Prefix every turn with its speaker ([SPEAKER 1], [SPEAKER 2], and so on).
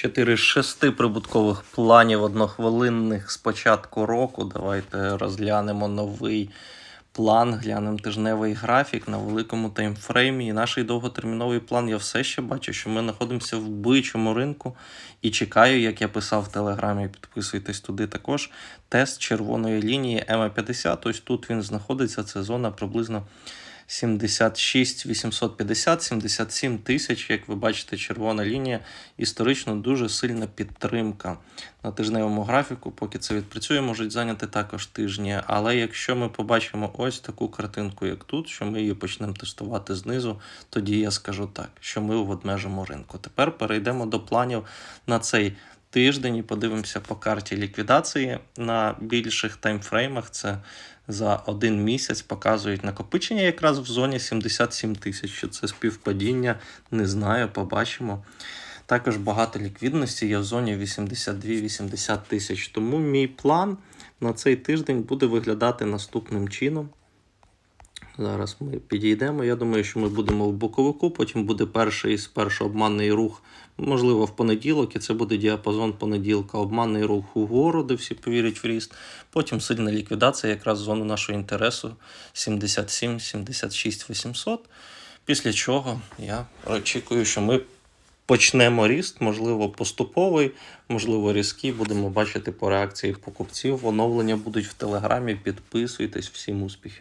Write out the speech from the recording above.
[SPEAKER 1] Чотири з шести прибуткових планів однохвилинних з початку року. Давайте розглянемо новий план, глянемо тижневий графік на великому таймфреймі. І наш довготерміновий план я все ще бачу, що ми знаходимося в бичому ринку і чекаю, як я писав в телеграмі. Підписуйтесь туди також. Тест червоної лінії ЕМА 50. Ось тут він знаходиться. Це зона приблизно. 76 850, 77 тисяч, як ви бачите, червона лінія. Історично дуже сильна підтримка на тижневому графіку. Поки це відпрацює, можуть зайняти також тижні. Але якщо ми побачимо ось таку картинку, як тут, що ми її почнемо тестувати знизу, тоді я скажу так, що ми в ведмежому ринку. Тепер перейдемо до планів на цей тиждень і подивимося по карті ліквідації на більших таймфреймах. Це за один місяць показують накопичення якраз в зоні 77 тисяч. Це співпадіння, не знаю, побачимо. Також багато ліквідності є в зоні 82-80 тисяч. Тому мій план на цей тиждень буде виглядати наступним чином. Зараз ми підійдемо. Я думаю, що ми будемо в боковику. Потім буде перший спершу обманний рух, можливо, в понеділок, і це буде діапазон понеділка. Обманний рух угору, де всі повірять в ріст. Потім сильна ліквідація, якраз зону нашого інтересу 77, 76, 800. Після чого я очікую, що ми почнемо ріст, можливо, поступовий, можливо, різкий. Будемо бачити по реакції покупців. Оновлення будуть в телеграмі. Підписуйтесь, всім успіхів.